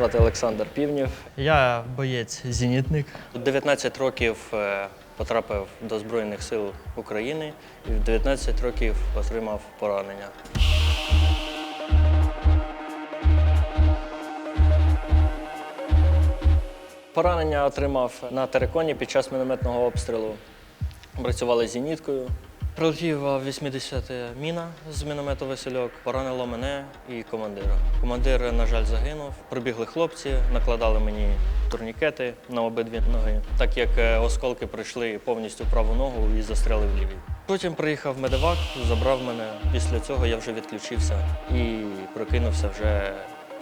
Олександр Півнів. Я боєць зенітник. 19 років е, потрапив до Збройних сил України і в 19 років отримав поранення. Поранення отримав на териконі під час мінометного обстрілу. Працювали зеніткою. Прилетіла 80 міна з міномету Васильок, поранило мене і командира. Командир, на жаль, загинув. Прибігли хлопці, накладали мені турнікети на обидві ноги, так як е, осколки прийшли повністю праву ногу і застряли в лівій. Потім приїхав медевак, забрав мене. Після цього я вже відключився і прокинувся вже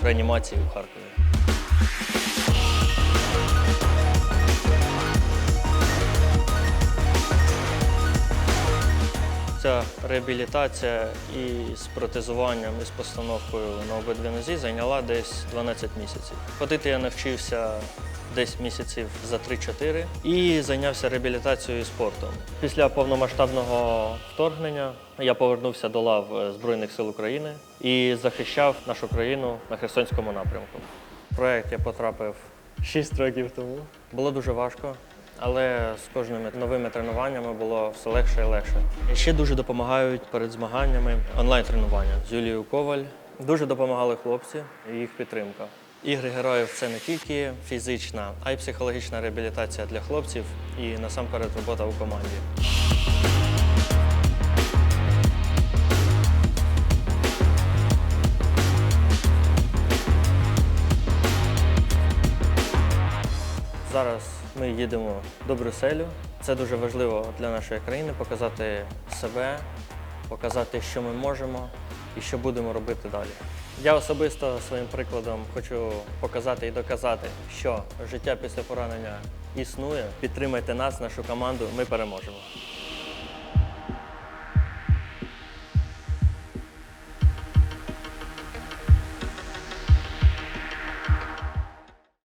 в реанімації у Харкові. Ця реабілітація і з протезуванням, і з постановкою на обидві нозі зайняла десь 12 місяців. Ходити я навчився десь місяців за 3-4 і зайнявся реабілітацією і спортом. Після повномасштабного вторгнення я повернувся до лав е, Збройних сил України і захищав нашу країну на Херсонському напрямку. В проект я потрапив 6 років тому. Було дуже важко. Але з кожними новими тренуваннями було все легше і легше. Ще дуже допомагають перед змаганнями онлайн-тренування з Юлією Коваль. Дуже допомагали хлопці і їх підтримка. Ігри героїв це не тільки фізична, а й психологічна реабілітація для хлопців і насамперед робота у команді. Зараз ми їдемо до Брюсселю. Це дуже важливо для нашої країни показати себе, показати, що ми можемо і що будемо робити далі. Я особисто своїм прикладом хочу показати і доказати, що життя після поранення існує. Підтримайте нас, нашу команду. Ми переможемо.